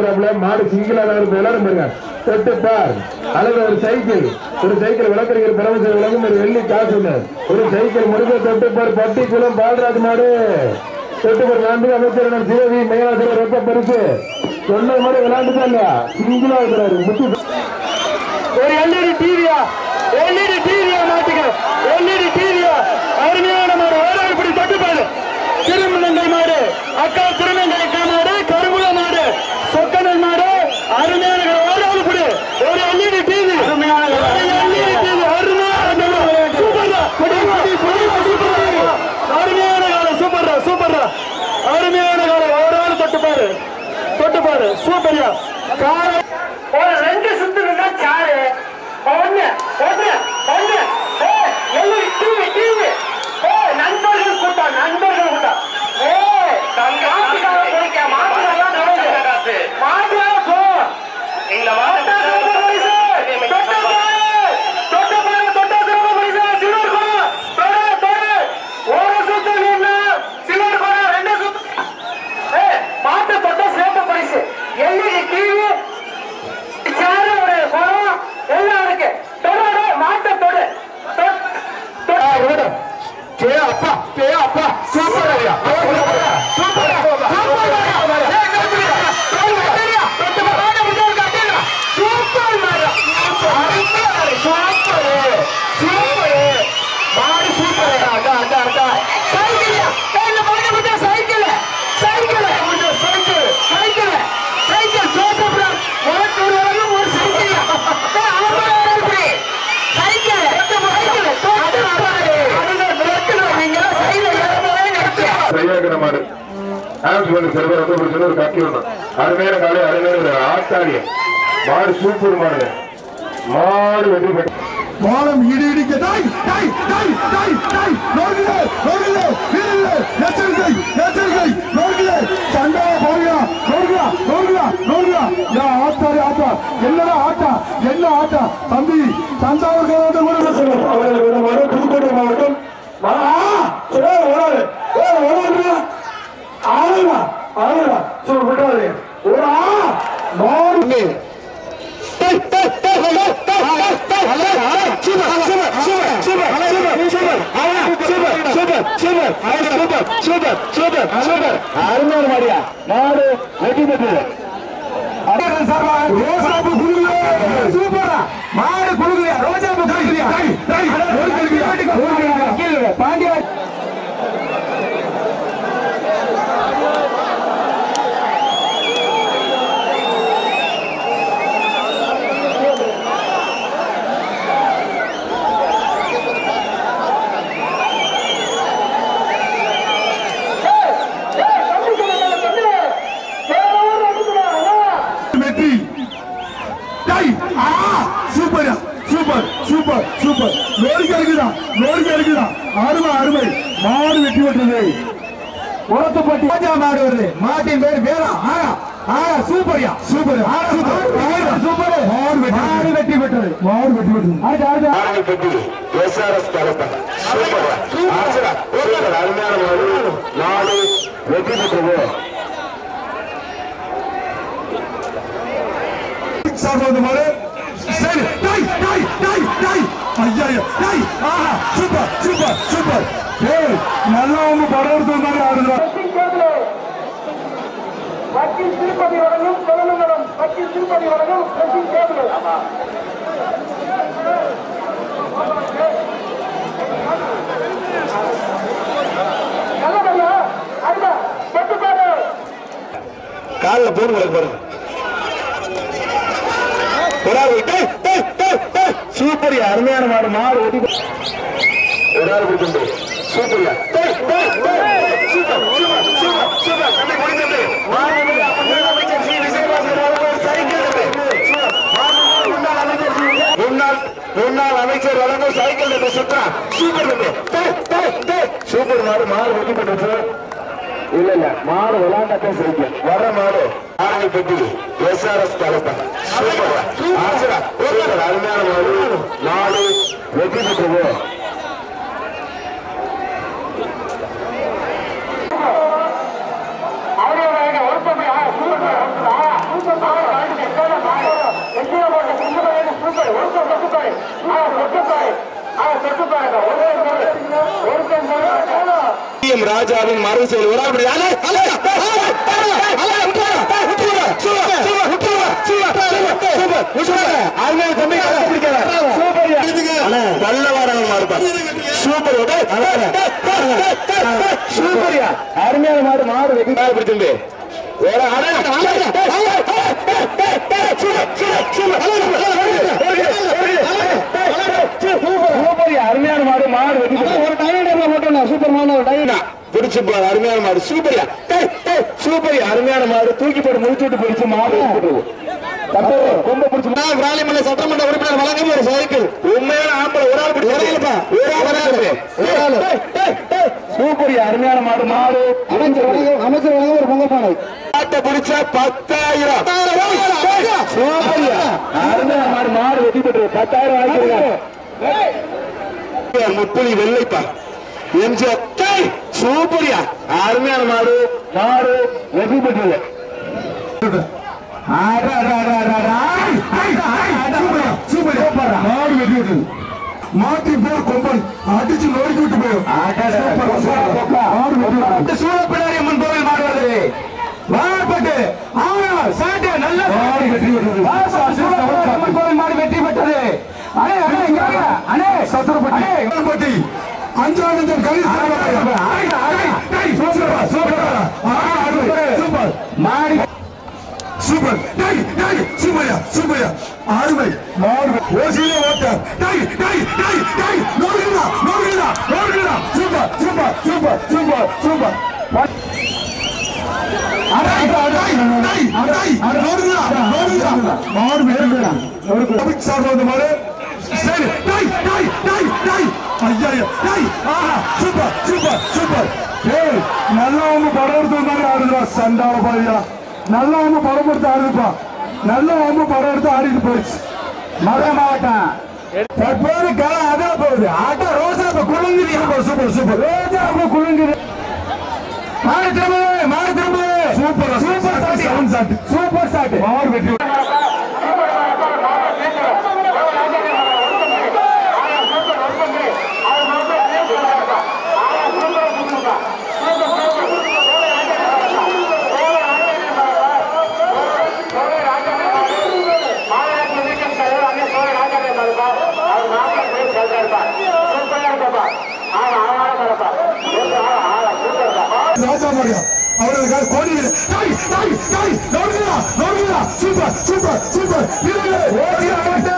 இருக்கிறாப்ல மாடு சிங்கிளா தான் இருக்கு விளையாடும் பாருங்க. தொட்டு பார். அல்லது ஒரு சைக்கிள் ஒரு சைக்கிள் விளக்கறிஞர் பரமசிவ விளக்கும் ஒரு வெள்ளி காசு ஒரு சைக்கிள் முருக தொட்டு பார். பட்டி குளம் பால்ராஜ் மாடு. தொட்டு பார். நான்கு அமைச்சர் சிவவி மேலாசிரியர் ரொக்க பரிசு. சொன்ன மாதிரி விளையாண்டுதான் இல்லையா? சிங்கிளா இருக்கிறாரு. முத்து ஒரு எல்இடி டிவியா எல்இடி டிவியா மாட்டுங்க எல்இடி டிவியா அருமையான மாடு. வேற இப்படி பாரு. திருமணங்கள் மாடு. அக்கா திருமணங்களுக்கு அக்கா மாடு கருங்குல மாடு சொக்கனல் மாடு அருமையான வேற இப்படி ஒரு எல்இடி டிவி அருமையான எல்இடி டிவி அருமையான சூப்பர்ரா அருமையான காலம் சூப்பர்ரா சூப்பர்ரா அருமையான காலம் ஒரு ஆள் தொட்டுப்பாரு தொட்டுப்பாரு சூப்பர்யா காலம் ஒரு ரெண்டு சுத்து நின்னா சாரு ஒண்ணு ஒண்ணு ஒண்ணு ஏ எல்லாம் டிவி டிவி ஏ நண்பர்கள் கூட்டம் நண்பர்கள் கூட்டம் ஏ மாட்டுக்கார குடிக்க மாட்டுக்காரலாம் நடந்து மாட்டுக்கார போ இந்த மாட்டு தொட்ட சிறப்பு பரிசு எல்இடி டிவி சேரு ஒரு குடம் எல்லாம் இருக்கு தொடரு மாட்டை தொடு கே அப்பா கே அப்பா சூப்பர் ஆம்ஸ் வந்து செல்வர் வந்து ஒரு ஒரு கட்டி ஒன்று அருமையான காலை அருமையான ஒரு ஆட்டாடிய மாடு சூப்பர் மாடு மாடு வெற்றி பெற்ற பாலம் இடி இடிக்க டாய் டாய் டாய் டாய் டாய் நோர்கிலே நோர்கிலே வீரர்களே எச்சரிக்கை எச்சரிக்கை நோர்கிலே சண்டா போறியா நோர்கிலா நோர்கிலா நோர்கிலா யா ஆத்தாரி ஆத்தா. என்னடா ஆட்டா என்ன ஆட்டா தம்பி தஞ்சாவூர் கூட சொல்லுங்க அவர்கள் விதமாக புதுக்கோட்டை மாவட்டம் ஆளுமா ஆளுமா சொல்லு விட்டாரு ஒரு ஆ மாடு அருமையான மாடியா மாடு வெற்றி பெற்றது ரோசாப்பு குடுக்கல சூப்பரா மாடு குடுக்கலையா ரோஜாப்பு குடுக்கலையா பாண்டியா வெற்றி டேய் ஆ சூப்பர் சூப்பர் சூப்பர். லோரிக்கு இருக்குதா லோரிக்கு இருக்குதா அருமை அருமை. மாடு வெற்றி பெற்றது உரத்துப்பட்டி ராஜா மாடு வருது. மாட்டின் பேர் வேறா ஆகா ஆகா சூப்பர்யா. Super super. சூப்பர். மாடு மாடு வெற்றி பெற்றது மாடு அடுத்து அடுத்து. ஆரணி பெட்டி எஸ்ஆர்எஸ் தலைப்பன் சூப்பர். சூப்பர். அருமையான மாடு. நாடு வெற்றி பெற்றது சாப்பிடுவது மாடு. சரி. டேய் டேய் டேய் ஐயா டேய் ஆஹா சூப்பர் சூப்பர் சூப்பர் டேய் நல்லா உங்க படம் எடுத்து மாதிரி ஆடுறா வக்கீல் திருப்பதி வழங்கும் தொழில்நுட்பம் வக்கீல் திருப்பதி வழங்கும் ட்ரெஸ்ஸிங் டேபிள் நல்லபடியா அடுத்த பட்டுப்பாடு காலில் போன் வழக்கு பாருங்க சூப்பர் அருமையான மாடு மாடு வெட்டி ஒரு ஆள் கொடுத்து சூப்பர்யா முன்னாள் அமைச்சர் வழங்கும் சைக்கிள் என்று சுற்றா சூப்பர். சூப்பர் மாடு மாடு வெட்டி போட்டு இல்ல இல்ல மாடு விளையாண்ட பேசுறீங்க வர மாடு ஆரணி பெட்டி எஸ்ஆர்எஸ் கலப்பன் சூப்பர் சூப்பர் அருமையான மாடு நாடு வெற்றி பெற்றது ஒரு ஒரு எம் ராஜாவின் மறு செயல் ஒரு ஆள் பிடி- அலே, அலே, அலே, அலே, அலே, விட்டுருடா, விட்டுருடா, சூப்பர், சூப்பர், விட்டுருடா, சூப்பர், சூப்பர், சூப்பர், விட்டுருடா. அருமையான தம்பி, கையை பிடிக்காத. சூப்பர்யா. அண்ணே, நல்ல வாடகை மாடுப்பா. சூப்பர், டேய், டேய், டேய், டேய், டேய், டேய், சூப்பர்யா. அருமையான மாடு மாடு வெட்டி மாடு பிடி தம்பி. ஒரு அலே, அலே, டேய், டேய், டேய், டேய், டேய், டேய், சூப்பர், சூப்பர், சூப்பர். அலே, அலே, அலே, அலே, அலே, அலே, அலே, சூப்பர், சூப்பர்யா. அருமையான மாடு மாடு வெட்டி ஒரு டைனர்ல போட்டோம் சூப்பர் மாடு ஒரு டைனர் போற அருமையான மாடு சூப்பர்யா சூப்பர்யா அருமையான மாடு. தூக்கி போட்டு முடிச்சு விட்டு பிடிச்சு மாடு. கொம்ப பிடிச்சு விராலிமலை சட்டமன்ற உறுப்பினர் வழங்கும் ஒரு சைக்கிள். உண்மையான ஆம்பளை ஒரு ஆள் பிடிச்சு ஒரு ஆள் பிடிச்சு. ஒரு ஆள். டேய், டேய், டேய், சூப்பர்யா அருமையான மாடு மாடு. அமைச்சர் வழங்கும் அமைச்சர் வழங்கும் ஒரு பொங்க பானை பிடிச்ச பத்தாயிரம். சூப்பர்யா அருமையான மாடு மாடு வெட்டி பெற்று பத்தாயிரம் வாங்கிக்கிறேன் முப்புலி வெள்ளைப்பா. எம்ஜிஆர் சூப்பர்யா. அருமையான மாடு மாடு வெற்றி பெற்றது மாட்டி போர் கொம்பன். அடிச்சு நொறுக்கி விட்டு போயிடும். சூழப்பிடாரி அம்மன் கோவில் மாடு வருது வாழப்பட்டு ஆனால் சாட்டை நல்ல அம்மன் கோவில் மாடு வெற்றி பெற்றது அண்ணே அண்ணே. அண்ணே சத்திரப்பட்டி சூப்பர் மாடி சூப்பர் டேய் டேய் சூப்பர்யா சூப்பர்யா ஆறுமை மாடு ஓசியிலே ஓட்ட டேய் டேய் டேய் டேய் நோடுடா நோடுடா நோடுடா super super super super super அடே சூப்பர் சூப்பர் சூப்பர் டேய் நல்லவங்க படம் எடுத்து மாதிரி ஆடுறா சண்டால பாரியா நல்லவங்க படம் எடுத்து ஆடுதுப்பா. நல்லவங்க படம் எடுத்து ஆடிட்டு போயிடுச்சு. மதுரை மாவட்டம் தற்போது கலை அதான் போகுது. ஆட்டோ ரோசா இப்ப குழுங்குது சூப்பர் சூப்பர் ரோஜா இப்ப குழுங்குது மாடு திரும்ப மாடு திரும்ப. சூப்பர் சூப்பர் சாட் சூப்பர் சாட் மாடு வெற்றி மரியா அவர்களுக்காக கோடி சூப்பர் சூப்பர் சூப்பர். வீரர்களே ஓசிய ஓட்ட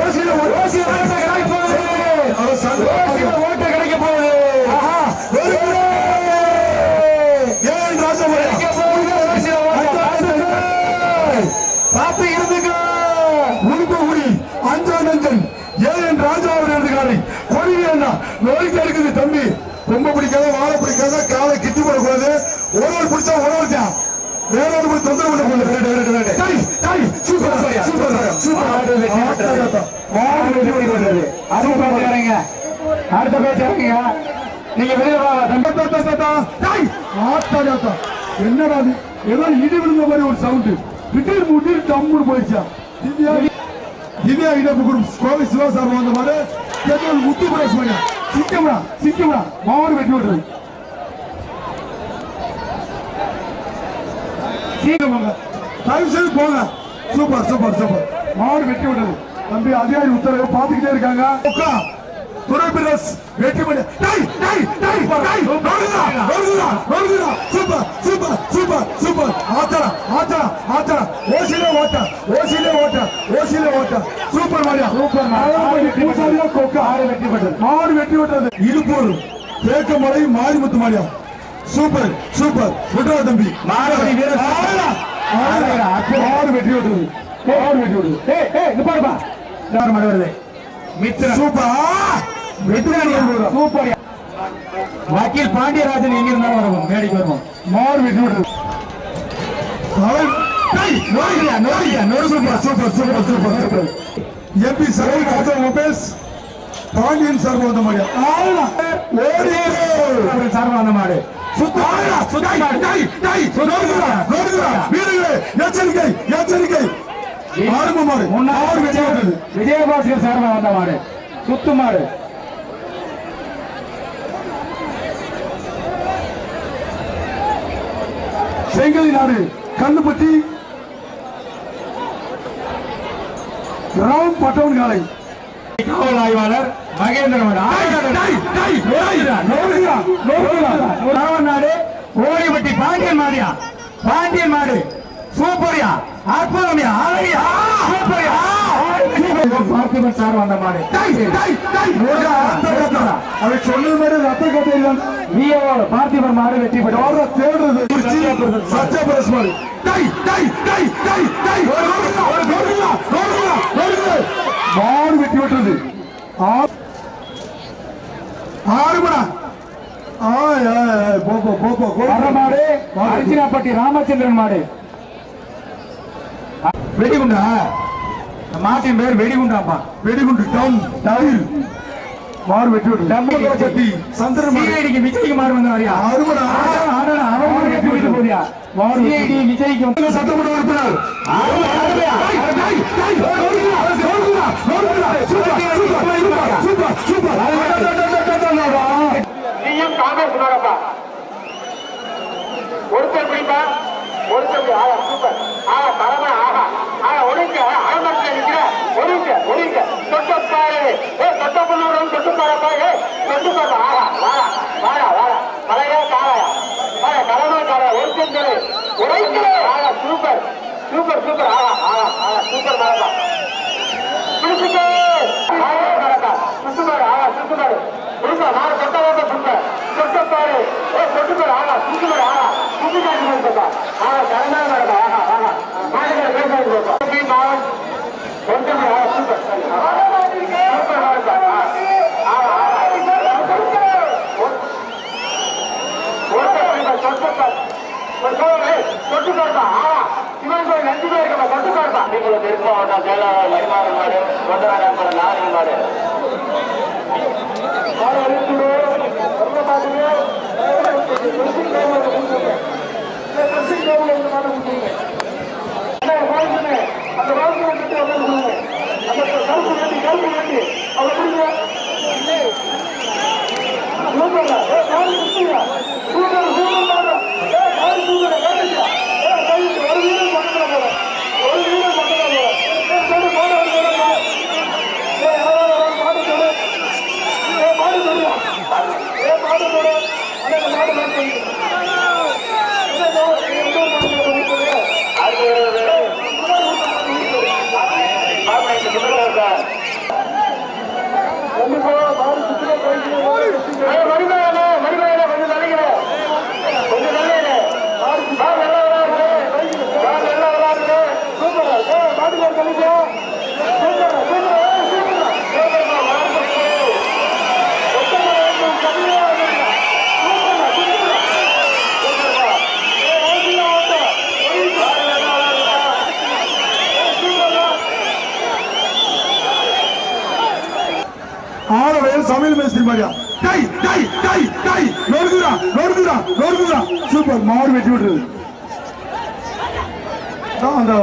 ஓசிய ஓசிய ஓட்ட கிடைக்க போகுது அவர் ஓசிய ஓட்ட கிடைக்க போகுது ஆஹா வீரர்களே ஏன் ராஜா மரியா கிடைக்க போகுது ஓசிய ஓட்ட பார்த்து இருந்துங்க உடுப்பகுடி அஞ்சானந்தன் ஏன் ராஜா அவர் எழுதுகிறாரு கொடி என்ன நோய்க்கு இருக்குது தம்பி ரொம்ப பிடிக்காத வாழை பிடிக்காத ஒரு பிடிச்சா ஒரு தான் வேற ஒரு போய் தொந்தரவு பண்ணக்கூடாது அடுத்த நீங்க வெளியே என்னடா ஏதோ இடி விழுந்த மாதிரி ஒரு சவுண்ட் திடீர் முட்டில் டம்முன்னு போயிடுச்சா? திவ்யா திவ்யா இடப்பு குரூப் கோவை சிவசாமி வந்த மாதிரி. முத்து பிரஸ் பண்ண சிக்கம்டா சிக்கம்டா மாவடு வெட்டி விட்டுரு சீக்கிரம் வாங்க. தயவு செய்து போங்க. Super super super. மாடு வெட்டி விட்டது. தம்பி அதிகாரி உத்தரவு பார்த்துக்கிட்டே இருக்காங்க. துறை பிரஸ் வெற்றி பண்ணி சூப்பர் சூப்பர். சூப்பர் சூப்பர் ஆத்தா ஆத்தா ஆத்தா ஓசிலே ஓட்ட ஓசிலே ஓட்ட ஓசிலே ஓட்ட. சூப்பர் மாரியா சூப்பர் பூசாரியா கொக்கா ஆறு வெற்றி பெற்றது மாடு வெற்றி பெற்றது இடுப்பூர் தேக்கமலை மாரிமுத்து மாரியா சூப்பர் சூப்பர். விட்றா தம்பி. மாரவடி வீரர். மாடு வெற்றி விட்டது மாடு வெற்றி விட்டது ஏய் ஏய் நிப்பாடுப்பா இன்னொரு மாடு வருது மித்திரன் சூப்பர்! வெற்றி சூப்பர். வக்கீல் பாண்டியராஜன் எங்க இருந்தாலும் வருவோம் மேடைக்கு வருவோம். மாடு வெற்றி டேய், நோய்யா, நோய்யா, நோய் super, super, super, super, super. MP Saravana Raja mobiles Pandian sir வந்த மாதிரியா ஆளா, ஓடி மாடு. எச்சரிக்கை எச்சரிக்கை. ஆறும மாடு. பெற்றது விஜயபாஸ்கர் சார்பா வந்த மாடு. சுத்து மாடு. செங்கலி நாடு. கல்லுப்பட்டி ராம் பட்டவன் காலை. காவல் ஆய்வாளர் மகேந்திரன் நாடு. ஓடிப்பட்டி பாண்டியன் மாடியா? பாண்டியன் மாடு. சூப்பரியா அற்புதமியா அழகியா? சூப்பரியா. பார்த்திபன் சார் வந்த மாடு அதை சொன்னது மாதிரி ரத்த கட்டையில் விஓ பார்த்திபன் மாடு வெற்றி பெற்றார் யார தேடுறது? சத்யா பிரஸ் மாதிரி மாடு வெட்டி விட்டுறது மாடு அர்ஜுனாப்பட்டி ராமச்சந்திரன் மாடு. வெடிகுண்டா மாட்டின் பேர் வெடிகுண்டாப்பா வெடிகுண்டு டம் டயில் மாடு வெட்டி விட்டுறது டம்மு சத்தி சந்திரன் சிஐடிக்கு விஜய்க்கு மாடு வந்து வரியா ஆறு மணா அவன் வெற்றி பெற்று போறியா சிஐடி விஜய்க்கு வந்து சட்டமன்ற உறுப்பினர் நீயும் காங்கிரஸ் மேடப்பா ஒருத்தர் பிடி. சூப்பர். ஆஹா தரமா ஆஹா. ஆஹா ஒழுங்க ஆரம்பத்தில் நிக்கிற ஒழுங்க ஒழுங்க தொட்டப்பாரு ஏ தொட்டப்பண்ணூர் தொட்டுப்பாரப்பா ஏ தொட்டுப்பாரு ஆஹா வாடா வாடா வாடா. தலையா காலையா வாடா தலைமா காலையா ஒருத்தர் சொல்லு உடைக்கல சூப்பர். Super super. ஆஹா ஆஹா ஆஹா சூப்பர் மேடப்பா பிடிச்சிட்டு ஆகா சுத்துமாரு கொடுங்க நாலு சொட்ட ஓட்ட சொட்டப்பாரு ஏ சொட்டுப்பாரு ஆகா சுத்துமாரு ஆகா சுத்தி காட்டி கொடுத்தா ஆகா கரண்டாக நடக்கா ஆகா ஆகா மாடுகளை பேசாது கொடுப்பா மாவன் கொஞ்சம் ஆகா சூப்பர் சூப்பர் நடக்கா ஆகா ஆகா சிவன் கோயில் பேர் தெற்கு மாவட்டம் மணிமாறன் மாடு கொண்டராஜபுரம் நாரி மாடு மாடு அழிச்சுடு ரொம்ப பாத்துங்க அந்த வாழ்க்கை வந்துட்டு அந்த கருப்பு வேண்டி கருப்பு வேண்டி அவங்க பிடிங்க சூப்பர்டா ஏ காலி குத்துங்க சூப்பர் சூப்பர் மாடா ஏ காலி சூப்பர் கேட்டுச்சா ஏ கை ஒரு வீடு பக்கத்துல போற ஒரு வீடு பக்கத்துல போற ஏ சொல்லு மாடு ஒரு வீடு போற ஏ யாரோ மாடு சொல்லு ஏ மாடு சொல்லுடா ஏ மாடு சொல்லு அந்த மாடு மாடு சொல்லு மணிமேலே மணிமேலே கொஞ்சம் தலைக்கிறேன் கொஞ்சம் நல்லது பால் நல்லா விளாடுது பால் நல்லா விளாடுது சூப்பரா ஏ பாட்டுக்கு கழிச்சா சூப்பரா சூப்பரா சூப்பரா சூப்பரா வாழ்க்கை ஒத்தமலை வேண்டும் கம்மியா வேண்டும் சூப்பரா சூப்பரா சூப்பரா ஏ வாழ்க்கையில ஓட்ட பால் நல்லா விளாடுதா ஏ சூப்பரா ஆளவையில் சமையல் டை டை டை டை நொறுக்குறா நொறுக்குறா நொறுக்குறா சூப்பர் மாடு வெட்டி விட்டுறது அந்த